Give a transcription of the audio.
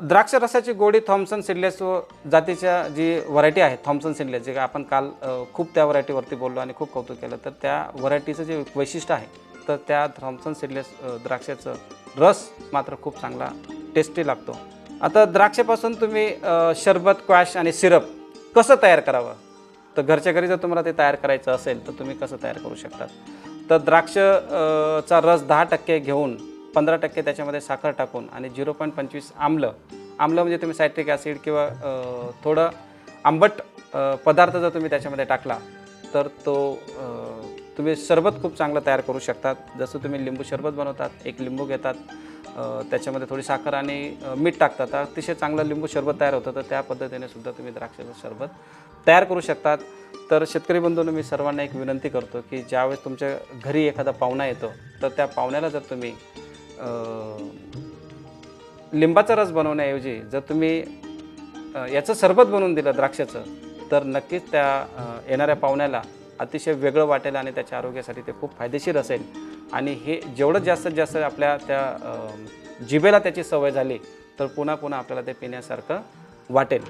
द्राक्ष रसाची गोडी Thompson seedless जातीच्या जी व्हरायटी आहे थॉम्सन सिडलेस जे का आपण काल खूप त्या व्हरायटीवरती बोललो आणि खूप कौतुक केलं तर त्या व्हरायटीचं जे वैशिष्ट्य आहे तर त्या थॉम्सन सिडलेस द्राक्षाचं रस मात्र खूप चांगला टेस्टी लागतो. आता द्राक्षापासून तुम्ही शरबत क्वॅश आणि सिरप कसं तयार करावं? तर घरच्या घरी जर तुम्हाला ते तयार करायचं असेल तर तुम्ही कसं तयार करू शकतात? तर द्राक्ष चा रस दहा टक्के घेऊन पंधरा टक्के त्याच्यामध्ये साखर टाकून आणि झिरो पॉईंट पंचवीस आम्ल. आम्ल म्हणजे तुम्ही सायट्रिक ॲसिड किंवा थोडं आंबट पदार्थ जर तुम्ही त्याच्यामध्ये टाकला तर तो तुम्ही सरबत खूप चांगलं तयार करू शकतात. जसं तुम्ही लिंबू सरबत बनवतात एक लिंबू घेतात त्याच्यामध्ये थोडी साखर आणि मीठ टाकतात. अतिशय चांगलं लिंबू सरबत तयार होतं तर त्या पद्धतीने सुद्धा तुम्ही द्राक्षाचं सरबत तयार करू शकतात. तर शेतकरी बंधूंनो मी सर्वांना एक विनंती करतो की ज्यावेळेस तुमच्या घरी एखादा पाहुणा येतो तर त्या पाहुण्याला जर तुम्ही लिंबाचा रस बनवण्याऐवजी जर तुम्ही याचं सरबत बनवून दिलं द्राक्षाचं तर नक्कीच त्या येणाऱ्या पाहुण्याला अतिशय वेगळं वाटेल आणि त्याच्या आरोग्यासाठी ते खूप फायदेशीर असेल. आणि हे जेवढं जास्तीत जास्त आपल्या त्या जिभेला त्याची सवय झाली तर पुन्हा पुन्हा आपल्याला ते पिण्यासारखं वाटेल.